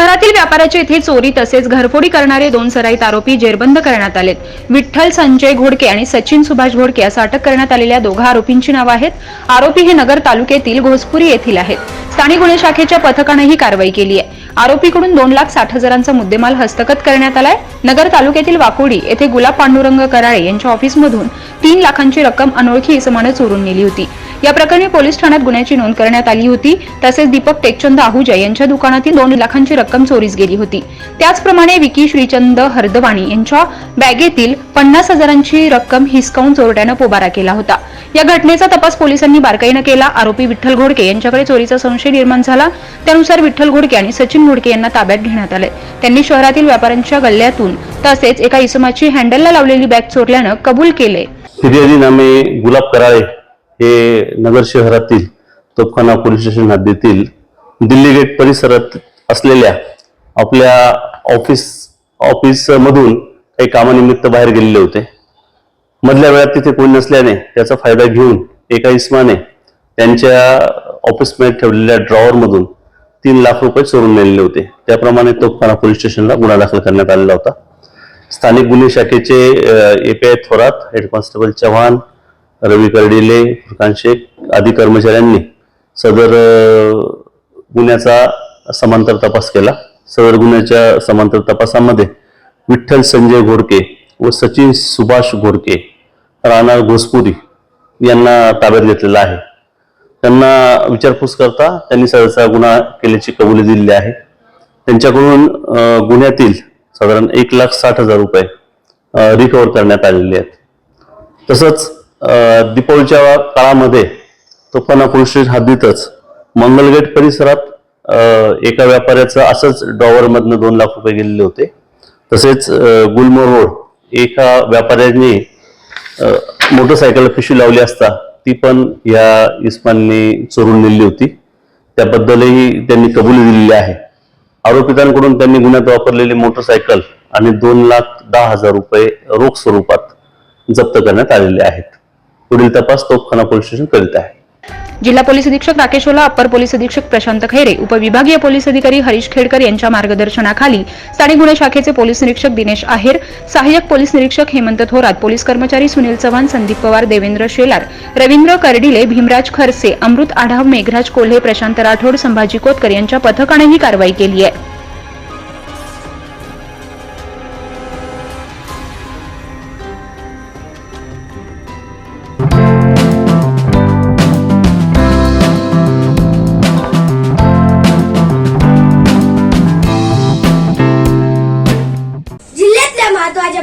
शहरातील व्यापाऱ्याच्या येथे चोरी तसेच घरफोडी करणारे दोन सराईत आरोपी जेरबंद करण्यात आलेत. विठ्ठल संजय घोडके आणि सचिन सुभाष घोडके असं अटक करण्यात आलेल्या दोघा आरोपींची नावं आहेत. आरोपी हे नगर तालुक्यातील घोसपुरी येथील आहेत. स्थानिक गुन्हे शाखेच्या पथकाने ही कारवाई केली आहे. आरोपीकडून दोन लाख साठ हजारांचा मुद्देमाल हस्तगत करण्यात आलाय. नगर तालुक्यातील वाकोडी येथे गुलाब पांडुरंग कराळे यांच्या ऑफिसमधून तीन लाखांची रक्कम अनोळखी इसमानं चोरून नेली होती. या प्रकरणी पोलीस ठाण्यात गुन्ह्याची नोंद करण्यात आली होती. तसेच दीपक टेकचंद आहुजा यांच्या दुकानातील दोन लाखांची रक्कम चोरीस गेली होती. त्याचप्रमाणे विकी श्रीचंद हरदवाणी यांच्या बॅगेतील पन्नास हजारांची रक्कम हिसकावून चोरट्यानं पोबारा केला होता. या घटनेचा तपास पोलिसांनी बारकाईनं केला. आरोपी विठ्ठल घोडके यांच्याकडे चोरीचा संशय निर्माण झाला. त्यानुसार विठ्ठल घोडके आणि सचिन घोडके यांना ताब्यात घेण्यात आले त्यांनी शहरातील व्यापाऱ्यांच्या गल्ल्यातून तसेच एका इसमाची हँडलला लावलेली बॅग चोरल्यानं कबूल केले फिर्यादी नामे गुलाब कराळे हे नगर शहरातील तोफखाना पोलीस स्टेशन हद्दीतील दिल्ली गेट परिसरात असलेल्या आपल्या ऑफिस ऑफिसमधून काही कामानिमित्त बाहेर गेलेले होते. मधल्या वेळात तिथे कोणी नसल्याने त्याचा फायदा घेऊन एका इस्माने त्यांच्या ऑफिसमध्ये ठेवलेल्या ड्रॉवरमधून तीन लाख रुपये चोरून नेलेले होते. त्याप्रमाणे तोफखाना पोलीस स्टेशनला गुन्हा दाखल करण्यात आलेला होता. स्थानिक गुन्हे शाखेचे API Thorat head constable Chavan Ravi Kardile Furkan Shaikh आदी कर्मचाऱ्यांनी सदर गुन्ह्याचा समांतर तपास केला. सदर गुन्ह्याच्या समांतर तपासामध्ये विठ्ठल संजय घोडके व सचिन सुभाष घोडके राहणार घोसपुरी यांना ताब्यात घेतलेला आहे. त्यांना विचारपूस करता त्यांनी सदरचा गुन्हा केल्याची कबुली दिलेली आहे. त्यांच्याकडून गुन्ह्यातील साधारण एक लाख साठ हजार रुपये रिकवर करण्यात आलेले आहेत. तसंच दीपावलीच्या काळामध्ये तोफाना पोलीस स्टेशन हद्दीतच मंगलगेट परिसरात एका व्यापाऱ्याचं असंच डॉवर दोन लाख रुपये गेलेले होते. तसेच गुलमोर रोड एका व्यापाऱ्याने मोटरसायकल पिशवी लावली असता ती पण या इस्मानने चोरून नेली होती. त्याबद्दलही त्यांनी कबुली दिलेली आहे. आरोपितांकडून त्यांनी गुन्ह्यात वापरलेली मोटरसायकल आणि दोन लाख दहा हजार रुपये रोख स्वरूपात जप्त करण्यात आलेले आहेत. पुढील तपास तोफखाना पोलीस स्टेशन करीत आहे. जिल्हा पोलीस अधीक्षक राकेश ओला अप्पर पोलीस अधीक्षक प्रशांत खैरे उपविभागीय पोलीस अधिकारी हरीश खेडकर यांच्या मार्गदर्शनाखाली स्थानिक गुन्हे शाखेचे पोलीस निरीक्षक दिनेश आहेर सहाय्यक पोलीस निरीक्षक हेमंत थोरात पोलीस कर्मचारी सुनील चव्हाण संदीप पवार देवेंद्र शेलार रवींद्र कर्डिले भीमराज खरसे अमृत आढाव मेघराज कोल्हे प्रशांत राठोड संभाजी कोतकर यांच्या पथकाने ही कारवाई केली आहे.